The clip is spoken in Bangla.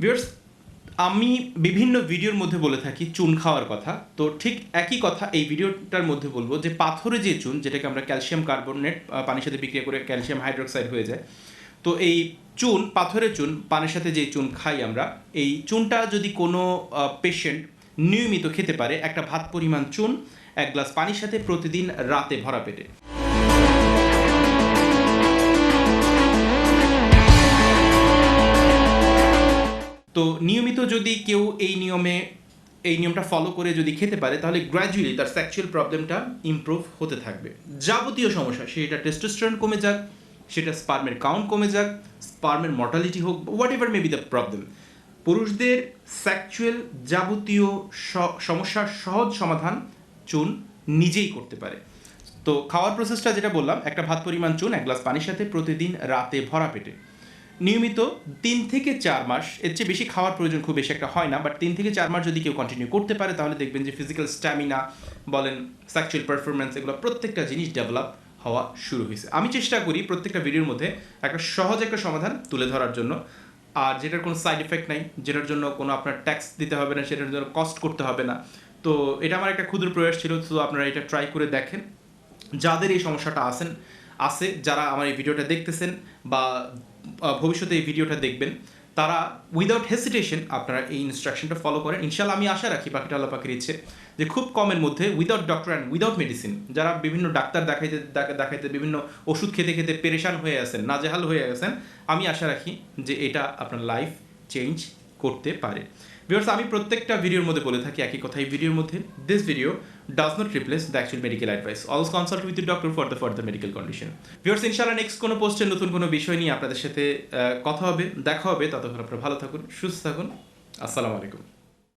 ভিউয়ার্স আমি বিভিন্ন ভিডিওর মধ্যে বলে থাকি চুন খাওয়ার কথা। তো ঠিক একই কথা এই ভিডিওটার মধ্যে বলব যে পাথরে যে চুন, যেটাকে আমরা ক্যালসিয়াম কার্বনেট পানির সাথে বিক্রিয়া করে ক্যালসিয়াম হাইড্রোক্সাইড হয়ে যায়, তো এই চুন, পাথরের চুন, পানির সাথে যে চুন খাই আমরা, এই চুনটা যদি কোনো পেশেন্ট নিয়মিত খেতে পারে, একটা ভাত পরিমাণ চুন, এক গ্লাস পানির সাথে প্রতিদিন রাতে ভরা পেটে। তো নিয়মিত যদি কেউ এই নিয়মে, এই নিয়মটা ফলো করে যদি খেতে পারে, তাহলে গ্র্যাজুয়ালি তার সেক্সুয়াল প্রবলেমটা ইমপ্রুভ হতে থাকবে। যাবতীয় সমস্যা, সেটা টেস্টোস্টেরন কমে যাক, সেটা স্পার্মের কাউন্ট কমে যাক স্পার্মের মর্টালিটি হোক whatever may be the problem পুরুষদের সেক্সুয়াল যাবতীয় সমস্যার সহজ সমাধান চুন নিজেই করতে পারে। তো খাওয়ার প্রসেসটা যেটা বললাম, একটা ভাত পরিমাণ চুন, এক গ্লাস পানির সাথে প্রতিদিন রাতে ভরা পেটে। নিয়মিত তিন থেকে চার মাস, এর চেয়ে বেশি খাওয়ার প্রয়োজন খুব বেশি একটা হয় না বাট তিন থেকে চার মাস যদি কেউ কন্টিনিউ করতে পারে, তাহলে দেখবেন যে ফিজিক্যাল স্ট্যামিনা বলেন সেক্সুয়াল পারফরমেন্স এগুলো প্রত্যেকটা জিনিস ডেভেলপ হওয়া শুরু হয়েছে। আমি চেষ্টা করি প্রত্যেকটা ভিডিওর মধ্যে একটা সহজ একটা সমাধান তুলে ধরার জন্য। আর যেটার কোনো সাইড এফেক্ট নাই, যেটার জন্য কোনো আপনার ট্যাক্স দিতে হবে না, সেটার জন্য কস্ট করতে হবে না। তো এটা আমার একটা ক্ষুদ্র প্রয়াস ছিল, তো আপনারা এটা ট্রাই করে দেখেন। যাদের এই সমস্যাটা আছেন আছে, যারা আমার এই ভিডিওটা দেখতেছেন বা ভবিষ্যতে এই ভিডিওটা দেখবেন, তারা উইদাউট হেসিটেশন আপনারা এই ইনস্ট্রাকশনটা ফলো করেন। ইনশাল্লাহ আমি আশা রাখি পাখিটা আল্লাহ পাখির ইচ্ছে যে খুব কমের মধ্যে without doctor and without medicine যারা বিভিন্ন ডাক্তার দেখাইতে দেখাইতে, বিভিন্ন ওষুধ খেতে খেতে পেরেশান হয়ে আছেন, নাজেহাল হয়ে গেছেন আমি আশা রাখি যে এটা আপনার লাইফ চেঞ্জ করতে পারে। ভিউয়ার্স আমি প্রত্যেকটা ভিডিওর মধ্যে বলে থাকি একই কথা। এই ভিডিওর মধ্যে this video does not replace the actual medical advice also consult with doctor for the further medical condition viewers ইনশাল্লাহ নেক্সট কোনো পোস্টের নতুন কোনো বিষয় নিয়ে আপনাদের সাথে কথা হবে, দেখা হবে। ততক্ষণ আপনারা ভালো থাকুন, সুস্থ থাকুন। আসসালামু আলাইকুম।